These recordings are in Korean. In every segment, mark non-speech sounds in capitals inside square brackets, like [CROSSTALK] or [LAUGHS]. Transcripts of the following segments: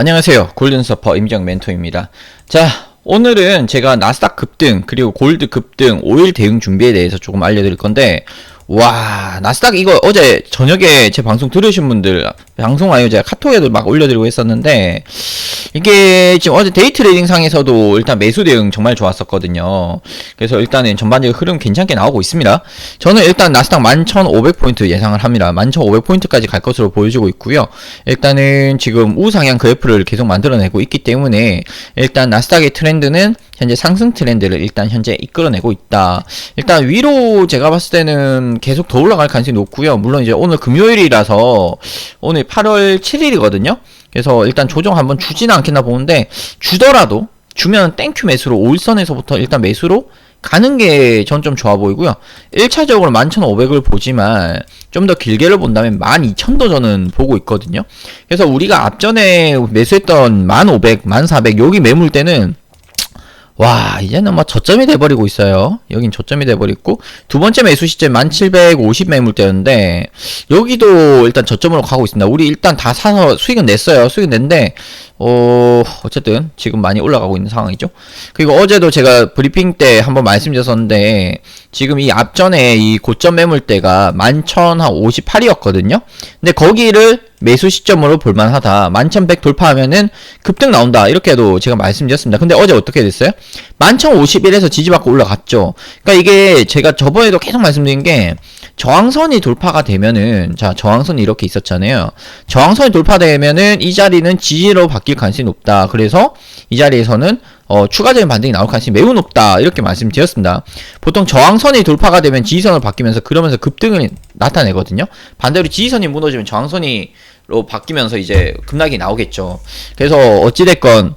안녕하세요. 골든서퍼 임정 멘토입니다. 자, 오늘은 제가 나스닥 급등, 그리고 골드 급등, 오일 대응 준비에 대해서 조금 알려드릴 건데, 와, 나스닥 이거 어제 저녁에 제 방송 들으신 분들, 방송 아니고 제가 카톡에도 막 올려드리고 했었는데, 이게 지금 어제 데이 트레이딩 상에서도 일단 매수 대응 정말 좋았었거든요. 그래서 일단은 전반적인 흐름 괜찮게 나오고 있습니다. 저는 일단 나스닥 11,500포인트 예상을 합니다. 11,500포인트까지 갈 것으로 보여지고 있고요. 일단은 지금 우상향 그래프를 계속 만들어내고 있기 때문에 일단 나스닥의 트렌드는 현재 상승 트렌드를 일단 현재 이끌어내고 있다. 일단 위로 제가 봤을 때는 계속 더 올라갈 가능성이 높고요. 물론 이제 오늘 금요일이라서 오늘 8월 7일이거든요. 그래서 일단 조정 한번 주지는 않겠나 보는데 주더라도 주면 땡큐 매수로 5일선에서부터 일단 매수로 가는 게 전 좀 좋아 보이고요. 1차적으로 11,500을 보지만 좀 더 길게를 본다면 12,000도 저는 보고 있거든요. 그래서 우리가 앞전에 매수했던 1,500, 1,400 여기 매물 때는 와 이제는 뭐 저점이 돼버리고 있어요. 여긴 저점이 돼버리고 두 번째 매수 시점 1750 매물대였는데 여기도 일단 저점으로 가고 있습니다. 우리 일단 다 사서 수익은 냈어요. 수익은 냈는데 어 어쨌든 지금 많이 올라가고 있는 상황이죠 그리고 어제도 제가 브리핑 때 한번 말씀드렸었는데 지금 이 앞전에 이 고점 매물대가 11,058이었거든요 근데 거기를 매수 시점으로 볼만하다. 11,100 돌파하면은 급등 나온다. 이렇게도 제가 말씀드렸습니다. 근데 어제 어떻게 됐어요? 11,051에서 지지받고 올라갔죠. 그러니까 이게 제가 저번에도 계속 말씀드린 게 저항선이 돌파가 되면은 자 저항선이 이렇게 있었잖아요. 저항선이 돌파되면은 이 자리는 지지로 바뀔 가능성이 높다. 그래서 이 자리에서는 어, 추가적인 반등이 나올 가능성이 매우 높다. 이렇게 말씀드렸습니다. 보통 저항선이 돌파가 되면 지지선으로 바뀌면서 그러면서 급등을 나타내거든요. 반대로 지지선이 무너지면 저항선이로 바뀌면서 이제 급락이 나오겠죠. 그래서 어찌됐건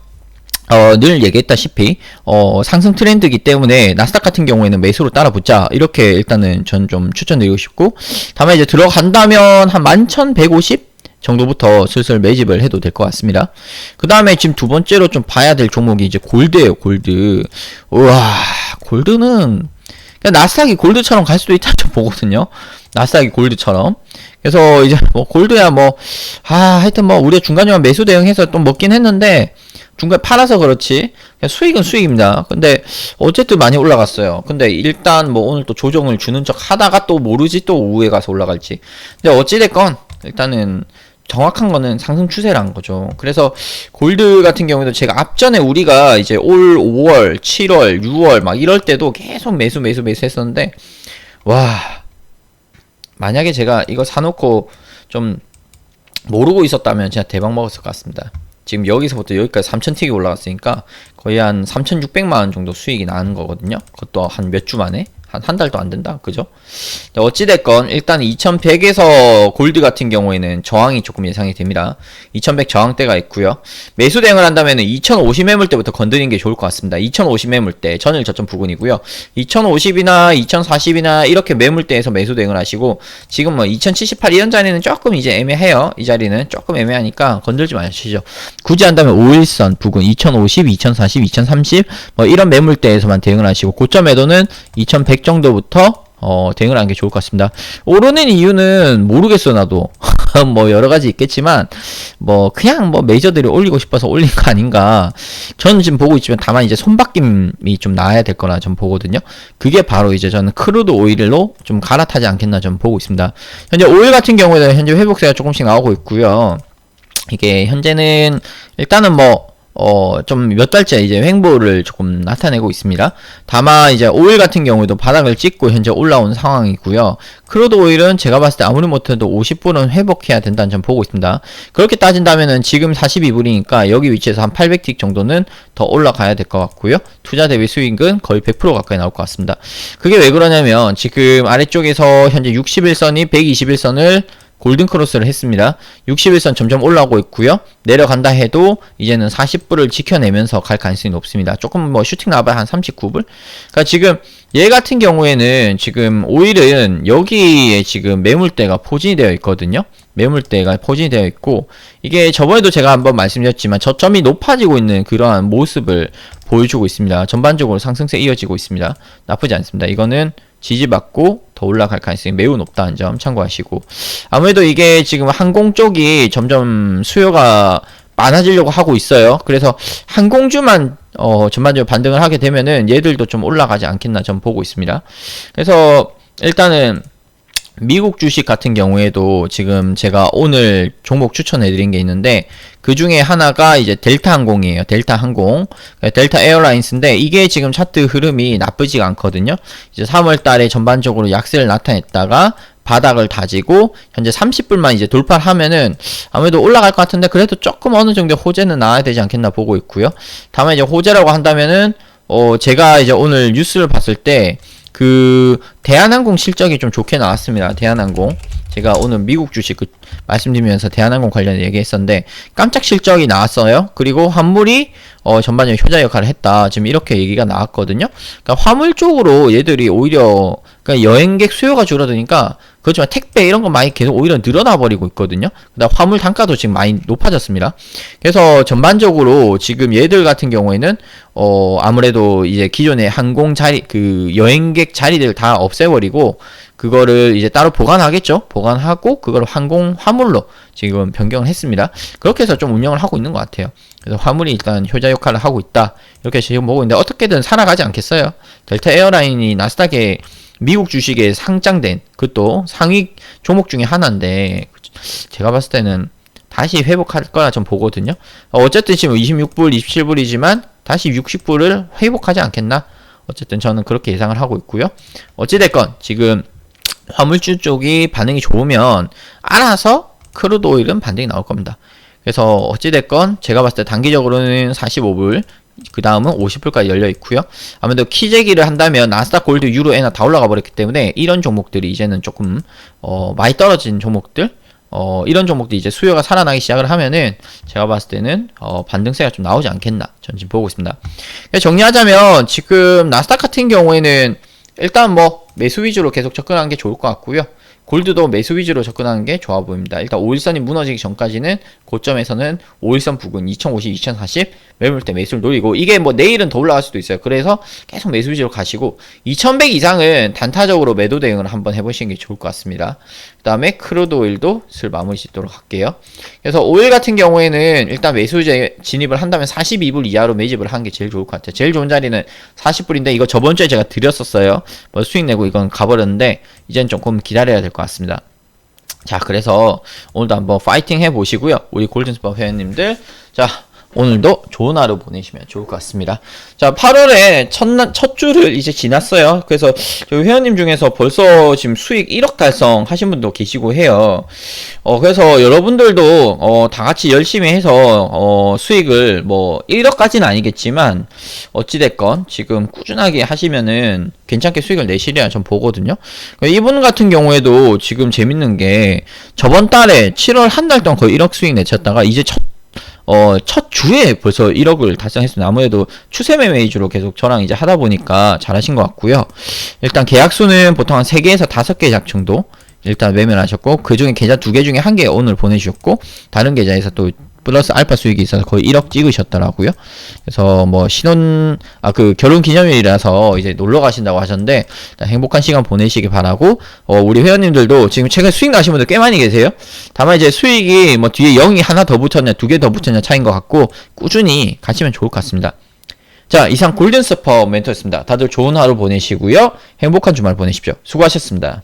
어, 늘 얘기했다시피 어, 상승 트렌드이기 때문에 나스닥 같은 경우에는 매수로 따라붙자 이렇게 일단은 전 좀 추천드리고 싶고 다만 이제 들어간다면 한 11,150 정도부터 슬슬 매집을 해도 될 것 같습니다. 그 다음에 지금 두 번째로 좀 봐야 될 종목이 이제 골드예요, 골드. 우와, 골드는 그냥 나스닥이 골드처럼 갈 수도 있다 [LAUGHS] 좀 보거든요. 나스닥이 골드처럼. 그래서 이제 뭐 골드야 뭐, 아, 하여튼 뭐 우리가 중간중간 매수 대응해서 또 먹긴 했는데, 중간에 팔아서 그렇지 수익은 수익입니다. 근데 어쨌든 많이 올라갔어요. 근데 일단 뭐 오늘 또 조정을 주는 척 하다가 또 모르지 또 오후에 가서 올라갈지. 근데 어찌됐건 일단은 정확한 거는 상승 추세라는 거죠. 그래서 골드 같은 경우에도 제가 앞전에 우리가 이제 올 5월, 7월, 6월 막 이럴 때도 계속 매수 매수 매수 했었는데 와 만약에 제가 이거 사놓고 좀 모르고 있었다면 진짜 대박 먹었을 것 같습니다. 지금 여기서부터 여기까지 3,000틱이 올라갔으니까 거의 한 3,600만 원 정도 수익이 나는 거거든요. 그것도 한 몇 주 만에. 한, 한 달도 안 된다. 그죠? 어찌됐건, 일단 2100에서 골드 같은 경우에는 저항이 조금 예상이 됩니다. 2100 저항대가 있고요 매수 대응을 한다면 2050 매물대부터 건드리는 게 좋을 것 같습니다. 2050 매물대, 전일 저점 부근이고요 2050이나 2040이나 이렇게 매물대에서 매수 대응을 하시고, 지금 뭐 2078 이런 자리는 조금 이제 애매해요. 이 자리는 조금 애매하니까 건들지 마시죠. 굳이 한다면 5일선 부근, 2050, 2040, 2030, 뭐 이런 매물대에서만 대응을 하시고, 고점 매도는 2100 100 정도부터 어, 대응을 하는 게 좋을 것 같습니다. 오르는 이유는 모르겠어, 나도. [LAUGHS] 뭐, 여러 가지 있겠지만, 뭐, 그냥 뭐, 메이저들이 올리고 싶어서 올린 거 아닌가. 저는 지금 보고 있지만, 다만 이제 손바뀜이 좀 나야 될 거라 좀 보거든요. 그게 바로 이제 저는 크루드 오일로 좀 갈아타지 않겠나 좀 보고 있습니다. 현재 오일 같은 경우에는 현재 회복세가 조금씩 나오고 있고요. 이게 현재는 일단은 뭐, 어, 좀 몇 달째 이제 횡보를 조금 나타내고 있습니다. 다만 이제 오일 같은 경우에도 바닥을 찍고 현재 올라온 상황이고요. 크루드 오일은 제가 봤을 때 아무리 못해도 50불은 회복해야 된다는 점 보고 있습니다. 그렇게 따진다면은 지금 42불이니까 여기 위치에서 한 800틱 정도는 더 올라가야 될 것 같고요. 투자 대비 수익은 거의 100% 가까이 나올 것 같습니다. 그게 왜 그러냐면 지금 아래쪽에서 현재 61선이 121선을 골든 크로스를 했습니다. 61선 점점 올라오고 있고요. 내려간다 해도 이제는 40불을 지켜내면서 갈 가능성이 높습니다. 조금 뭐 슈팅 나봐야 한 39불? 그러니까 지금 얘 같은 경우에는 지금 오일은 여기에 지금 매물대가 포진이 되어 있거든요. 매물대가 포진이 되어 있고 이게 저번에도 제가 한번 말씀드렸지만 저점이 높아지고 있는 그러한 모습을 보여주고 있습니다. 전반적으로 상승세 이어지고 있습니다. 나쁘지 않습니다. 이거는 지지받고 더 올라갈 가능성이 매우 높다는 점 참고하시고 아무래도 이게 지금 항공 쪽이 점점 수요가 많아지려고 하고 있어요. 그래서 항공주만 어, 전반적으로 반등을 하게 되면은 얘들도 좀 올라가지 않겠나 좀 보고 있습니다. 그래서 일단은 미국 주식 같은 경우에도 지금 제가 오늘 종목 추천해드린 게 있는데 그 중에 하나가 이제 델타 항공이에요. 델타 항공, 델타 에어라인스인데 이게 지금 차트 흐름이 나쁘지가 않거든요. 이제 3월 달에 전반적으로 약세를 나타냈다가 바닥을 다지고 현재 30불만 이제 돌파를 하면은 아무래도 올라갈 것 같은데 그래도 조금 어느 정도 호재는 나와야 되지 않겠나 보고 있고요. 다만 이제 호재라고 한다면은 어 제가 이제 오늘 뉴스를 봤을 때 그 대한항공 실적이 좀 좋게 나왔습니다. 대한항공 제가 오늘 미국 주식 그 말씀드리면서 대한항공 관련 얘기했었는데 깜짝 실적이 나왔어요. 그리고 환물이 어 전반적으로 효자 역할을 했다. 지금 이렇게 얘기가 나왔거든요. 그러니까 화물 쪽으로 얘들이 오히려 그러니까 여행객 수요가 줄어드니까 그렇지만 택배 이런 거 많이 계속 오히려 늘어나 버리고 있거든요. 그다음 화물 단가도 지금 많이 높아졌습니다. 그래서 전반적으로 지금 얘들 같은 경우에는 어 아무래도 이제 기존의 항공 자리 그 여행객 자리들 다 없애버리고 그거를 이제 따로 보관하겠죠. 보관하고 그걸 항공 화물로 지금 변경을 했습니다. 그렇게 해서 좀 운영을 하고 있는 것 같아요. 그래서 화물이 일단 효자 역할을 하고 있다. 이렇게 지금 보고 있는데 어떻게든 살아가지 않겠어요. 델타 에어라인이 나스닥에 미국 주식에 상장된 그것도 상위 종목 중에 하나인데 제가 봤을 때는 다시 회복할 거라 좀 보거든요. 어, 어쨌든 지금 26불, 27불이지만 다시 60불을 회복하지 않겠나? 어쨌든 저는 그렇게 예상을 하고 있고요. 어찌됐건 지금 화물주 쪽이 반응이 좋으면 알아서 크루드 오일은 반등이 나올 겁니다. 그래서 어찌됐건 제가 봤을 때 단기적으로는 45불 그 다음은 50불까지 열려 있고요. 아무래도 키재기를 한다면 나스닥 골드 유로 에나 다 올라가 버렸기 때문에 이런 종목들이 이제는 조금 어, 많이 떨어진 종목들 어, 이런 종목들이 이제 수요가 살아나기 시작을 하면은 제가 봤을 때는 어, 반등세가 좀 나오지 않겠나 전 지금 보고 있습니다. 정리하자면 지금 나스닥 같은 경우에는 일단 뭐 매수 위주로 계속 접근하는 게 좋을 것 같고요. 골드도 매수 위주로 접근하는 게 좋아 보입니다. 일단 5일선이 무너지기 전까지는 고점에서는 5일선 부근 2050, 2040 매물대 매수를 노리고 이게 뭐 내일은 더 올라갈 수도 있어요. 그래서 계속 매수 위주로 가시고 2100 이상은 단타적으로 매도 대응을 한번 해보시는 게 좋을 것 같습니다. 그 다음에 크루드 오일도 슬 마무리 짓도록 할게요. 그래서 오일 같은 경우에는 일단 매수 진입을 한다면 42불 이하로 매집을 하는 게 제일 좋을 것 같아요. 제일 좋은 자리는 40불인데 이거 저번 주에 제가 드렸었어요. 뭐 수익 내고 이건 가버렸는데 이젠 조금 기다려야 될 것 같습니다. 자, 그래서 오늘도 한번 파이팅 해보시고요. 우리 골든스파 회원님들. 자, 오늘도 좋은 하루 보내시면 좋을 것 같습니다. 자, 8월에 첫, 첫 주를 이제 지났어요. 그래서 저희 회원님 중에서 벌써 지금 수익 1억 달성 하신 분도 계시고 해요. 어, 그래서 여러분들도, 어, 다 같이 열심히 해서, 어, 수익을 뭐 1억까지는 아니겠지만, 어찌됐건 지금 꾸준하게 하시면은 괜찮게 수익을 내시려야 전 보거든요. 이분 같은 경우에도 지금 재밌는 게 저번 달에 7월 한 달 동안 거의 1억 수익 내셨다가 이제 첫 어, 첫 주에 벌써 1억을 달성했습니다. 아무래도 추세 매매 위주로 계속 저랑 이제 하다 보니까 잘하신 것 같고요. 일단 계약수는 보통 한 3개에서 5개 작 정도 일단 매매를 하셨고, 그 중에 계좌 2개 중에 1개 오늘 보내주셨고, 다른 계좌에서 또 플러스 알파 수익이 있어서 거의 1억 찍으셨더라고요. 그래서 뭐 신혼 아 그 결혼 기념일이라서 이제 놀러 가신다고 하셨는데 행복한 시간 보내시기 바라고 어 우리 회원님들도 지금 최근 수익 나신 분들 꽤 많이 계세요. 다만 이제 수익이 뭐 뒤에 0이 하나 더 붙었냐 두 개 더 붙었냐 차인 것 같고 꾸준히 가시면 좋을 것 같습니다. 자 이상 골든 스퍼 멘토였습니다. 다들 좋은 하루 보내시고요. 행복한 주말 보내십시오. 수고하셨습니다.